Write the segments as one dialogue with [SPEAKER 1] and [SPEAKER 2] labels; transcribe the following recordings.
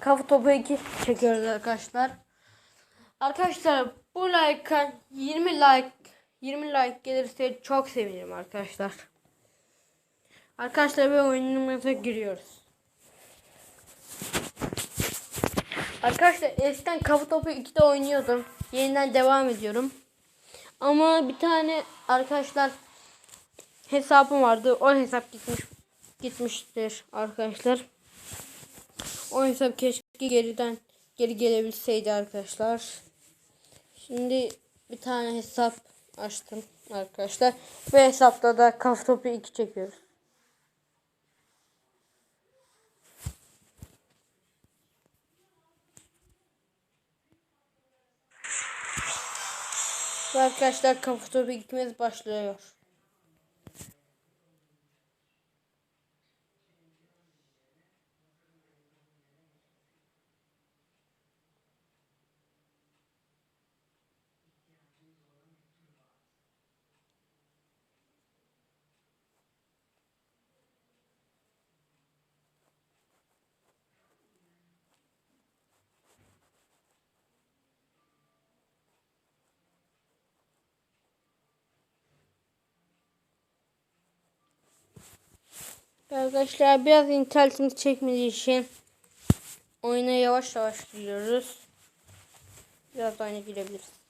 [SPEAKER 1] kafa topu 2 çekiyoruz arkadaşlar. Arkadaşlar bu like'a 20 like 20 like gelirse çok sevinirim arkadaşlar. Arkadaşlar ve oyunumuza giriyoruz. Arkadaşlar eskiden kafa topu 2'de oynuyordum. Yeniden devam ediyorum. Ama bir tane arkadaşlar hesabım vardı. O hesap gitmiş gitmiştir arkadaşlar. O hesap keşke geriden geri gelebilseydi arkadaşlar. Şimdi bir tane hesap açtım arkadaşlar. Ve hesapta da kafa topu 2 çekiyoruz. Arkadaşlar kafa topu ikimiz başlıyor. Arkadaşlar biraz internetimiz çekmediği için oyuna yavaş yavaş giriyoruz. Biraz oyuna girebiliriz.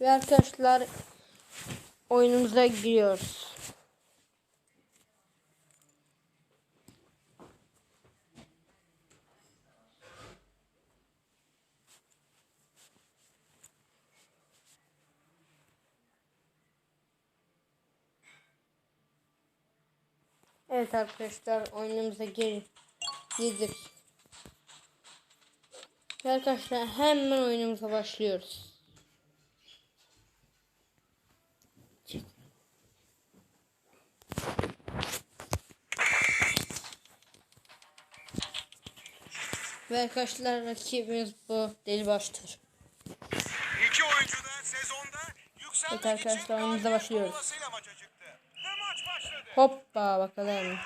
[SPEAKER 1] Ve arkadaşlar oyunumuza giriyoruz. Evet arkadaşlar oyunumuza gir girdik. Arkadaşlar hemen oyunumuza başlıyoruz. Ve arkadaşlar rakibimiz bu deli baştır.
[SPEAKER 2] İki oyuncu da sezonda yükselmek
[SPEAKER 1] Evet arkadaşlar, oyunumuza başlıyoruz. Hoppa bakalım.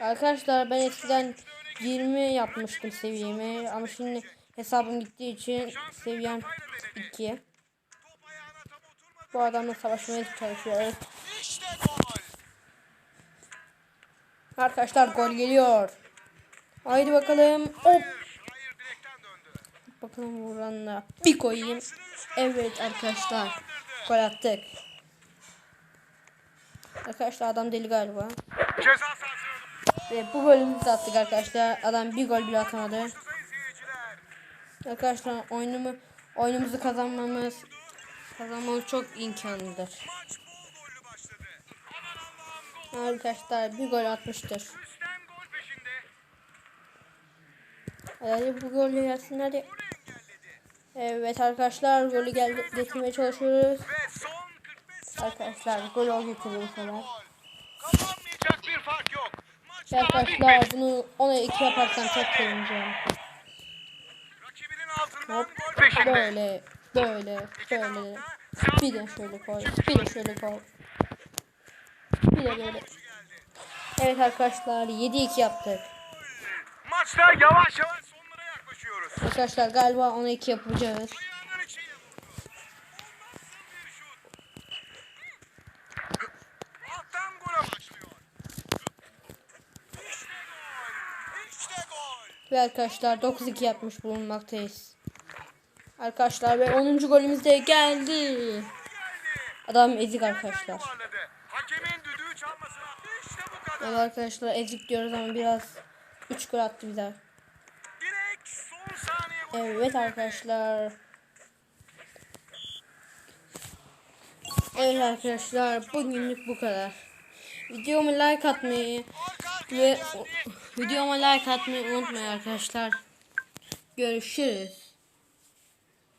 [SPEAKER 1] Arkadaşlar ben eskiden 20 yapmıştım seviyemi ama şimdi hesabım gittiği için seviyem 2.
[SPEAKER 2] Top ayağına tam oturmadı.
[SPEAKER 1] Bu adamla savaşmaya çalışıyoruz. Arkadaşlar gol geliyor. Haydi bakalım. Hop. Bakalım vuranla bir koyayım. Evet arkadaşlar. Gol attık. Arkadaşlar adam deli galiba. Ve bu bölümü de attık arkadaşlar. Adam bir gol bile atamadı. Arkadaşlar oyunumu oyunumuzu kazanmamız kazanmamız çok imkanlıdır. Arkadaşlar bir gol atmıştır. Hadi bu golü gelsin hadi.
[SPEAKER 2] Golü engelledi.
[SPEAKER 1] Evet arkadaşlar golü gel getirmeye çalışıyoruz.
[SPEAKER 2] Ve son 45 saniye.
[SPEAKER 1] Arkadaşlar gol o getiriyor
[SPEAKER 2] daha
[SPEAKER 1] Arkadaşlar bunu ona iki yaparsam çok sevineceğim. Hop böyle böyle böyle. Bir de şöyle koy. Bir de şöyle koy. Bir de böyle. Evet arkadaşlar 7-2 yaptık.
[SPEAKER 2] Maçta yavaş yavaş.
[SPEAKER 1] Arkadaşlar galiba ona 2 yapacağız. Ve arkadaşlar 9-2 yapmış bulunmaktayız. Arkadaşlar ve 10. golümüz de geldi. Adam ezik arkadaşlar. Evet arkadaşlar ezik diyoruz ama biraz 3 gol attı bize. Evet arkadaşlar. Evet arkadaşlar bugünlük bu kadar. Videoma like atmayı ve videoma like atmayı unutmayın arkadaşlar. Görüşürüz.